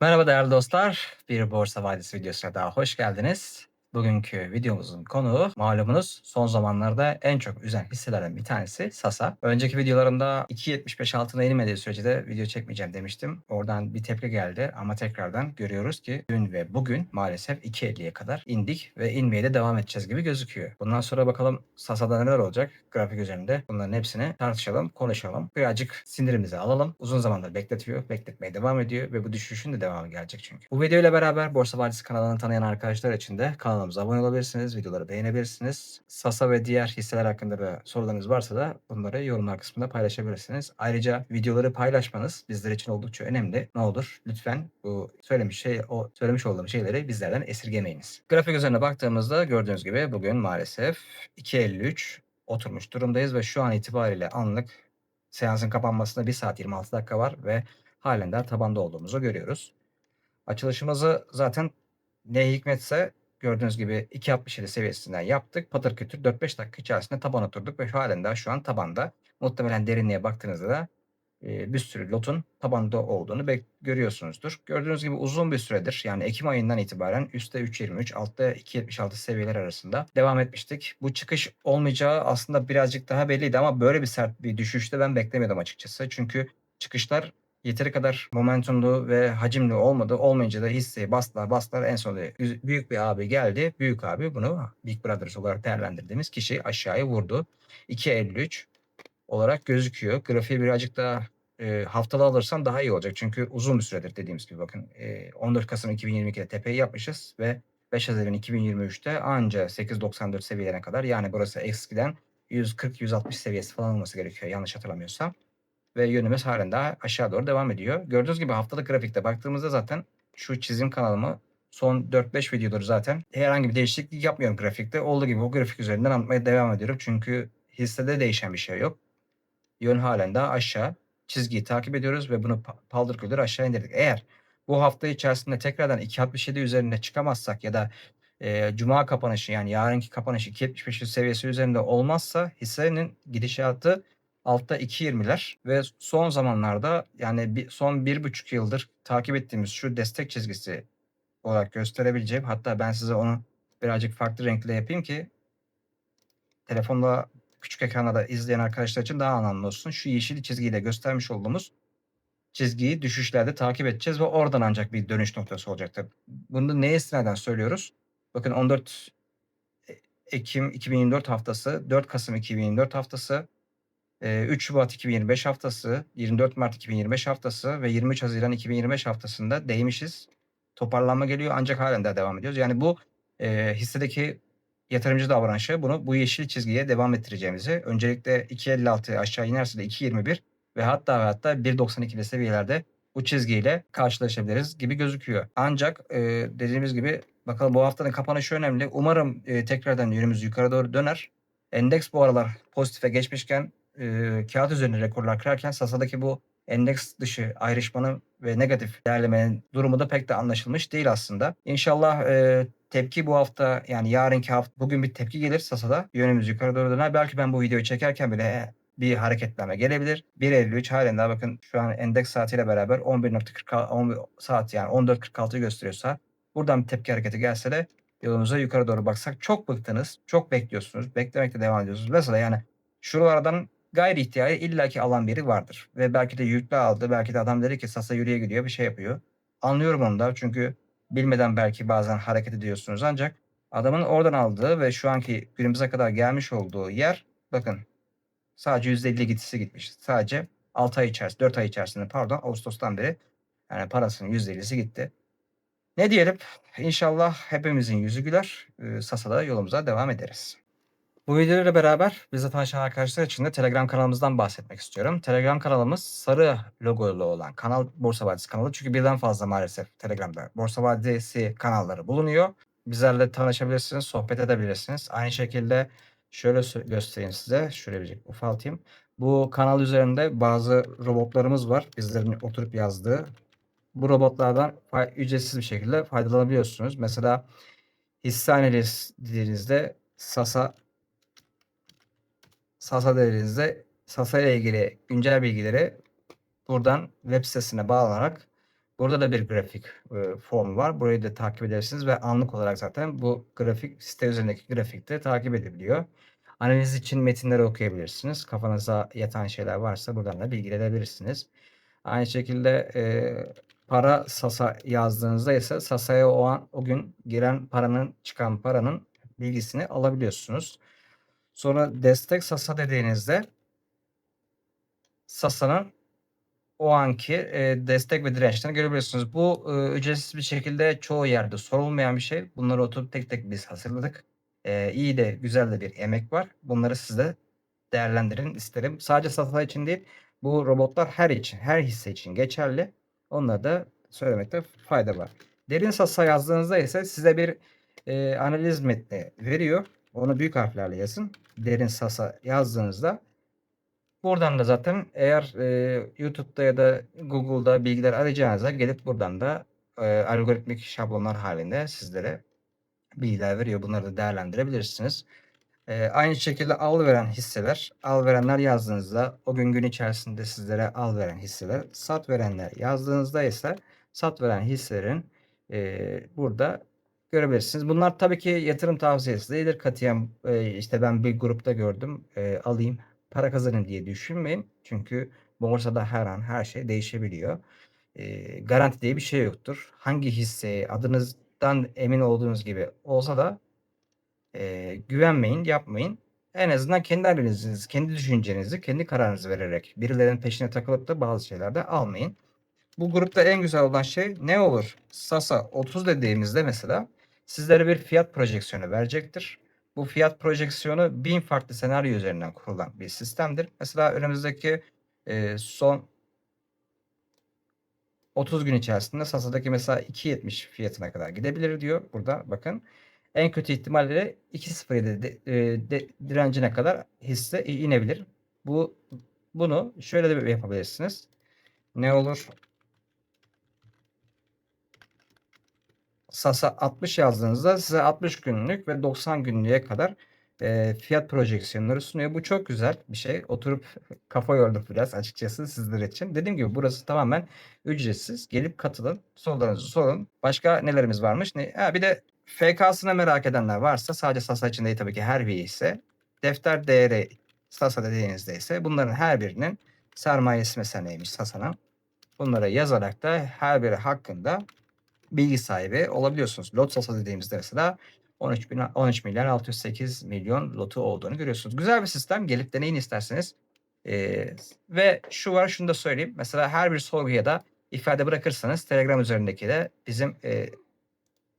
Merhaba değerli dostlar. Bir Borsa Vadisi videosuna daha hoş geldiniz. Bugünkü videomuzun konuğu malumunuz son zamanlarda en çok üzen hisselerden bir tanesi Sasa. Önceki videolarımda 2.75 altına inmediği sürece de video çekmeyeceğim demiştim. Oradan bir tepki geldi ama tekrardan görüyoruz ki dün ve bugün maalesef 2.50'ye kadar indik ve inmeye de devam edeceğiz gibi gözüküyor. Bundan sonra bakalım Sasa'da neler olacak grafik üzerinde. Bunların hepsini tartışalım, konuşalım. Birazcık sinirimizi alalım. Uzun zamandır bekletiyor, bekletmeye devam ediyor ve bu düşüşün de devamı gelecek çünkü. Bu video ile beraber Borsa Vadisi kanalını tanıyan arkadaşlar için de kanalımıza abone olabilirsiniz, videoları beğenebilirsiniz. Sasa ve diğer hisseler hakkında da sorularınız varsa da bunları yorumlar kısmında paylaşabilirsiniz. Ayrıca videoları paylaşmanız bizler için oldukça önemli. Ne olur lütfen bu söylemiş şey o söylemiş olduğum şeyleri bizlerden esirgemeyiniz. Grafik üzerine baktığımızda gördüğünüz gibi bugün maalesef 2.53 oturmuş durumdayız ve şu an itibariyle anlık seansın kapanmasına 1 saat 26 dakika var ve halen daha tabanda olduğumuzu görüyoruz. Açılışımızı zaten ne hikmetse gördüğünüz gibi 2.67 seviyesinden yaptık. Patır kütür 4-5 dakika içerisinde taban oturduk ve halen daha şu an tabanda. Muhtemelen derinliğe baktığınızda da e, bir sürü lotun tabanda olduğunu görüyorsunuzdur. Gördüğünüz gibi uzun bir süredir yani Ekim ayından itibaren üstte 3.23, altta 2.76 seviyeler arasında devam etmiştik. Bu çıkış olmayacağı aslında birazcık daha belliydi ama böyle bir sert bir düşüşte ben beklemiyordum açıkçası. Çünkü çıkışlar yeteri kadar momentumlu ve hacimli olmadı. Olmayınca da hisseyi bastılar bastılar. En sonunda büyük bir abi geldi. Büyük abi bunu Big Brothers olarak değerlendirdiğimiz kişi aşağıya vurdu. 2.53 olarak gözüküyor. Grafiği birazcık daha e, haftalı alırsan daha iyi olacak. Çünkü uzun bir süredir dediğimiz gibi bakın e, 14 Kasım 2022'de tepeyi yapmışız ve 5 Haziran 2023'te anca 8.94 seviyelerine kadar yani burası eskiden 140-160 seviyesi falan olması gerekiyor yanlış hatırlamıyorsam. Ve yönümüz halen daha aşağı doğru devam ediyor. Gördüğünüz gibi haftalık grafikte baktığımızda zaten şu çizim kanalımı son 4-5 videodur zaten herhangi bir değişiklik yapmıyorum grafikte. Olduğu gibi o grafik üzerinden anlatmaya devam ediyorum. Çünkü hissede değişen bir şey yok. Yön halen daha aşağı. Çizgiyi takip ediyoruz ve bunu pa- paldır küldür aşağı indirdik. Eğer bu hafta içerisinde tekrardan 2.67 üzerinde çıkamazsak ya da e, cuma kapanışı yani yarınki kapanış 2.75 seviyesi üzerinde olmazsa hissenin gidişatı altta 2.20'ler ve son zamanlarda yani bir, son bir buçuk yıldır takip ettiğimiz şu destek çizgisi olarak gösterebileceğim. Hatta ben size onu birazcık farklı renkle yapayım ki telefonda küçük ekranda da izleyen arkadaşlar için daha anlamlı olsun. Şu yeşil çizgiyle göstermiş olduğumuz çizgiyi düşüşlerde takip edeceğiz ve oradan ancak bir dönüş noktası olacaktır. Bunu neye istinaden söylüyoruz? Bakın 14 E- Ekim 2024 haftası, 4 Kasım 2024 haftası, 3 Şubat 2025 haftası, 24 Mart 2025 haftası ve 23 Haziran 2025 haftasında değmişiz. Toparlanma geliyor ancak halen daha devam ediyoruz. Yani bu e, hissedeki yatırımcı davranışı bunu bu yeşil çizgiye devam ettireceğimizi öncelikle 2.56 aşağı inerse de 2.21 ve hatta ve hatta 1.92'li seviyelerde bu çizgiyle karşılaşabiliriz gibi gözüküyor. Ancak e, dediğimiz gibi bakalım bu haftanın kapanışı önemli. Umarım e, tekrardan yönümüz yukarı doğru döner. Endeks bu aralar pozitife geçmişken e, kağıt üzerinde rekorlar kırarken Sasa'daki bu endeks dışı ayrışmanın ve negatif değerlemenin durumu da pek de anlaşılmış değil aslında. İnşallah e, tepki bu hafta yani yarınki hafta bugün bir tepki gelir Sasa'da. Yönümüz yukarı doğru döner. Belki ben bu videoyu çekerken bile bir hareketlenme gelebilir. 1.53 halen daha bakın şu an endeks saatiyle beraber 11.46 11 saat yani 14.46 gösteriyorsa buradan bir tepki hareketi gelse de yolumuza yukarı doğru baksak çok bıktınız. Çok bekliyorsunuz. Beklemekte devam ediyorsunuz. Mesela yani şuralardan gayri ihtiyari illaki alan biri vardır. Ve belki de yüklü aldı. Belki de adam dedi ki Sasa yürüye gidiyor bir şey yapıyor. Anlıyorum onu da çünkü bilmeden belki bazen hareket ediyorsunuz ancak adamın oradan aldığı ve şu anki günümüze kadar gelmiş olduğu yer bakın sadece %50 gitisi gitmiş. Sadece 6 ay içerisinde 4 ay içerisinde pardon Ağustos'tan beri yani parasının %50'si gitti. Ne diyelim İnşallah hepimizin yüzü güler. Ee, Sasa'da yolumuza devam ederiz. Bu videoyla beraber bize tanışan arkadaşlar için de Telegram kanalımızdan bahsetmek istiyorum. Telegram kanalımız sarı logolu olan kanal Borsa Vadisi kanalı. Çünkü birden fazla maalesef Telegram'da Borsa Vadisi kanalları bulunuyor. Bizlerle tanışabilirsiniz, sohbet edebilirsiniz. Aynı şekilde şöyle göstereyim size. Şöyle bir ufaltayım. Bu kanal üzerinde bazı robotlarımız var. Bizlerin oturup yazdığı. Bu robotlardan ücretsiz bir şekilde faydalanabiliyorsunuz. Mesela hisse analizlerinizde Sasa Sasa değerinizde Sasa ile ilgili güncel bilgileri buradan web sitesine bağlanarak Burada da bir grafik, eee, formu var. Burayı da takip edersiniz ve anlık olarak zaten bu grafik site üzerindeki grafikte takip edebiliyor. Analiz için metinleri okuyabilirsiniz. Kafanıza yatan şeyler varsa buradan da bilgilenebilirsiniz. Aynı şekilde, eee, para Sasa yazdığınızda ise Sasa'ya o an o gün giren paranın, çıkan paranın bilgisini alabiliyorsunuz. Sonra destek Sasa dediğinizde Sasa'nın o anki, eee, destek ve dirençlerini görebiliyorsunuz. Bu, ııı, ücretsiz bir şekilde çoğu yerde sorulmayan bir şey. Bunları oturup tek tek biz hazırladık. Eee, iyi de güzel de bir emek var. Bunları siz de değerlendirin isterim. Sadece Sasa için değil, bu robotlar her için, her hisse için geçerli. Onları da söylemekte fayda var. Derin Sasa yazdığınızda ise size bir, eee, analiz metni veriyor. Onu büyük harflerle yazın. Derin Sasa yazdığınızda buradan da zaten eğer, eee, YouTube'da ya da Google'da bilgiler arayacağınızda gelip buradan da, eee, algoritmik şablonlar halinde sizlere bilgiler veriyor. Bunları da değerlendirebilirsiniz. Eee, aynı şekilde al veren hisseler, al verenler yazdığınızda o gün gün içerisinde sizlere al veren hisseler, sat verenler yazdığınızda ise sat veren hisselerin, eee, burada görebilirsiniz. Bunlar tabii ki yatırım tavsiyesi değildir. Katiyen, eee, işte ben bir grupta gördüm, eee, alayım, para kazanayım diye düşünmeyin. Çünkü borsada her an her şey değişebiliyor. Eee, garanti diye bir şey yoktur. Hangi hisseye adınızdan emin olduğunuz gibi olsa da, eee, güvenmeyin, yapmayın. En azından kendi analizinizi, kendi düşüncenizi, kendi kararınızı vererek birilerinin peşine takılıp da bazı şeyler de almayın. Bu grupta en güzel olan şey ne olur? Sasa 30 dediğimizde mesela sizlere bir fiyat projeksiyonu verecektir. Bu fiyat projeksiyonu 1000 farklı senaryo üzerinden kurulan bir sistemdir. Mesela önümüzdeki, eee, son 30 gün içerisinde Sasa'daki mesela 2.70 fiyatına kadar gidebilir diyor. Burada bakın. En kötü ihtimalle 2.07 de eee, de direncine kadar hisse inebilir. Bu bunu şöyle de yapabilirsiniz. Ne olur? Sasa 60 yazdığınızda size 60 günlük ve 90 günlüğe kadar, eee, fiyat projeksiyonları sunuyor. Bu çok güzel bir şey. Oturup kafa yorduk biraz açıkçası sizler için. Dediğim gibi burası tamamen ücretsiz. Gelip katılın, sorularınızı sorun. Başka nelerimiz varmış? Ne ha, bir de FK'sını merak edenler varsa sadece Sasa için değil tabii ki her bir hisse. Defter değeri Sasa dediğinizde ise bunların her birinin sermayesi mesela neymiş Sasa'nın? Bunları yazarak da her biri hakkında bilgi sahibi olabiliyorsunuz. Lot Sasa dediğimizde mesela 13 bin 13 milyar 608 milyon lotu olduğunu görüyorsunuz. Güzel bir sistem. Gelip deneyin isterseniz. Eee, ve şu var, şunu da söyleyeyim. Mesela her bir sorguya da ifade bırakırsanız Telegram üzerindeki de bizim, eee,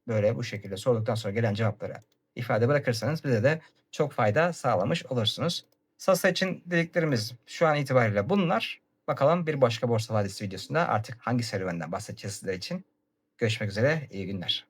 böyle bu şekilde sorduktan sonra gelen cevaplara ifade bırakırsanız bize de çok fayda sağlamış olursunuz. Sasa için dediklerimiz şu an itibariyle bunlar. Bakalım bir başka Borsa Vadisi videosunda artık hangi serüvenden bahsedeceğiz sizler için. Görüşmek üzere, iyi günler.